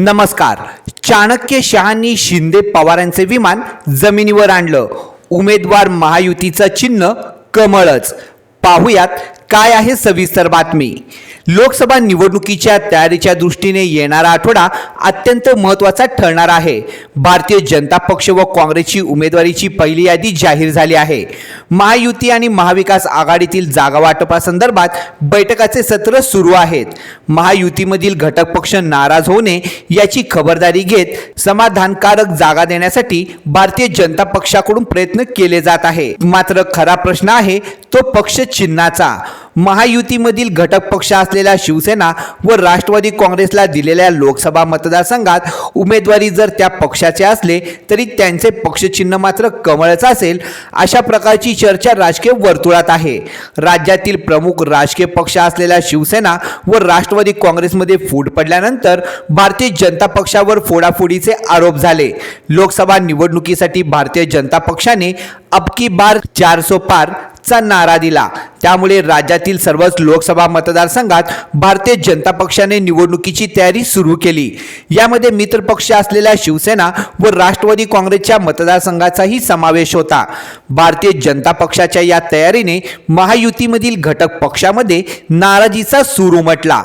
नमस्कार. चाणक्य शहांनी शिंदे पवारांचे विमान जमिनीवर आणलं. उमेदवार महायुतीचं चिन्ह कमळच. पाहुयात काय आहे सविस्तर बातमी. लोकसभा निवडणुकीच्या तयारीच्या दृष्टीने येणारा आठवडा अत्यंत महत्त्वाचा ठरणार आहे. भारतीय जनता पक्ष व काँग्रेसची उमेदवारीची पहिली यादी जाहीर झाली आहे. महायुती आणि महाविकास आघाडीतील जागा वाटपासंदर्भात बैठकाचे सत्र सुरू आहेत. महायुतीमधील घटक पक्ष नाराज होणे याची खबरदारी घेत समाधानकारक जागा देण्यासाठी भारतीय जनता पक्षाकडून प्रयत्न केले जात आहे. मात्र खरा प्रश्न आहे तो पक्ष चिन्हाचा. महायुतीमधील घटक पक्ष असलेल्या शिवसेना व राष्ट्रवादी काँग्रेसला दिलेल्या लोकसभा मतदारसंघात उमेदवारी जर त्या पक्षाचे असले तरी त्यांचे पक्षचिन्ह मात्र कमळच असेल अशा प्रकारची चर्चा राजकीय वर्तुळात आहे. राज्यातील प्रमुख राजकीय पक्ष असलेल्या शिवसेना व राष्ट्रवादी काँग्रेसमध्ये फूट पडल्यानंतर भारतीय जनता पक्षावर फोडाफोडीचे आरोप झाले. लोकसभा निवडणुकीसाठी भारतीय जनता पक्षाने अबकी बार चारसो पार चा नारा दिला. त्यामुळे राज्यातील सर्वच लोकसभा मतदारसंघात भारतीय जनता पक्षाने निवडणुकीची तयारी सुरू केली. यामध्ये मित्रपक्ष असलेल्या शिवसेना व राष्ट्रवादी काँग्रेसच्या मतदारसंघाचाही समावेश होता. भारतीय जनता पक्षाच्या या तयारीने महायुतीमधील घटक पक्षामध्ये नाराजीचा सूर उमटला.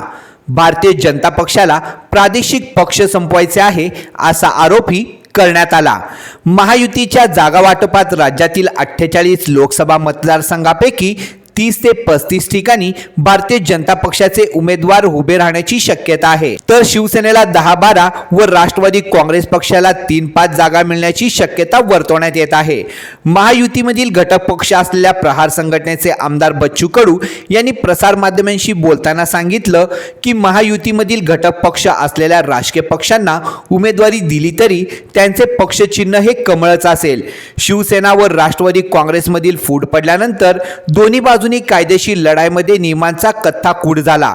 भारतीय जनता पक्षाला प्रादेशिक पक्ष संपवायचे आहे असा आरोपही करण्यात आला. महायुतीच्या जागावाटपात राज्यातील अठ्ठेचाळीस लोकसभा मतदारसंघापैकी तीस ते पस्तीस ठिकाणी भारतीय जनता पक्षाचे उमेदवार उभे राहण्याची शक्यता आहे. तर शिवसेनेला दहा बारा व राष्ट्रवादी काँग्रेस पक्षाला तीन पाच जागा मिळण्याची शक्यता वर्तवण्यात येत आहे. महायुतीमधील घटक पक्ष असलेल्या प्रहार संघटनेचे आमदार बच्चू कडू यांनी प्रसारमाध्यमांशी बोलताना सांगितलं की महायुतीमधील घटक पक्ष असलेल्या राजकीय पक्षांना उमेदवारी दिली तरी त्यांचे पक्षचिन्ह हे कमळच असेल. शिवसेना व राष्ट्रवादी काँग्रेसमधील फूट पडल्यानंतर दोन्ही बाजू बाजूनी कायदेशीर लढाईमध्ये नियमांचा कथ्था कूड झाला.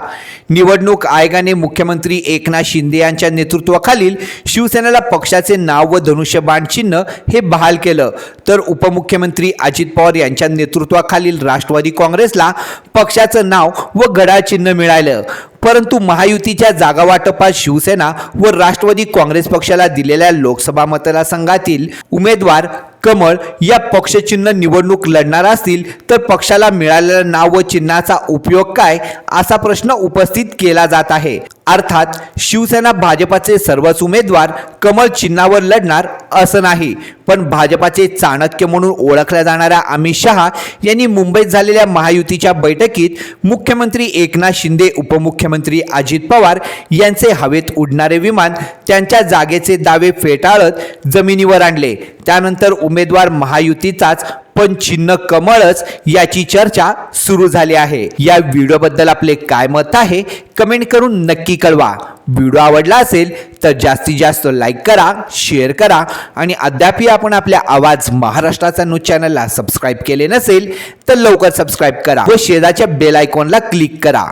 निवडणूक आयोगाने मुख्यमंत्री एकनाथ शिंदे यांच्या नेतृत्वाखालील शिवसेनेला पक्षाचे नाव व धनुष्यबाण चिन्ह हे बहाल केलं. तर उपमुख्यमंत्री अजित पवार यांच्या नेतृत्वाखालील राष्ट्रवादी काँग्रेसला पक्षाचं नाव व घड्याळ चिन्ह मिळालं. परंतु महायुतीच्या जागा वाटपात शिवसेना व राष्ट्रवादी काँग्रेस पक्षाला दिलेल्या लोकसभा मतदारसंघातील उमेदवार कमळ या पक्षचिन्ह निवडणूक लढणार असतील तर पक्षाला मिळालेलं नाव व चिन्हाचा उपयोग काय असा प्रश्न उपस्थित केला जात आहे. अर्थात शिवसेना भाजपाचे सर्वच उमेदवार कमल चिन्हावर लढणार असं नाही पण भाजपाचे चाणक्य म्हणून ओळखल्या जाणाऱ्या अमित शहा यांनी मुंबईत झालेल्या महायुतीच्या बैठकीत मुख्यमंत्री एकनाथ शिंदे उपमुख्यमंत्री अजित पवार यांचे हवेत उडणारे विमान त्यांच्या जागेचे दावे फेटाळत जमिनीवर आणले. त्यानंतर उमेदवार महायुतीचाच पण चिन्ह कमळच याची चर्चा सुरू झाली आहे. या व्हिडिओबद्दल आपले काय मत आहे कमेंट करून नक्की कळवा. व्हिडिओ आवडला असेल तर जास्तीत जास्त लाईक करा शेअर करा आणि अद्यापही आपण आपल्या आवाज महाराष्ट्राचा न्यूज चॅनलला सबस्क्राईब केले नसेल तर लवकर सबस्क्राईब करा व शेजारच्या बेल आयकॉनला क्लिक करा.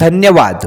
धन्यवाद.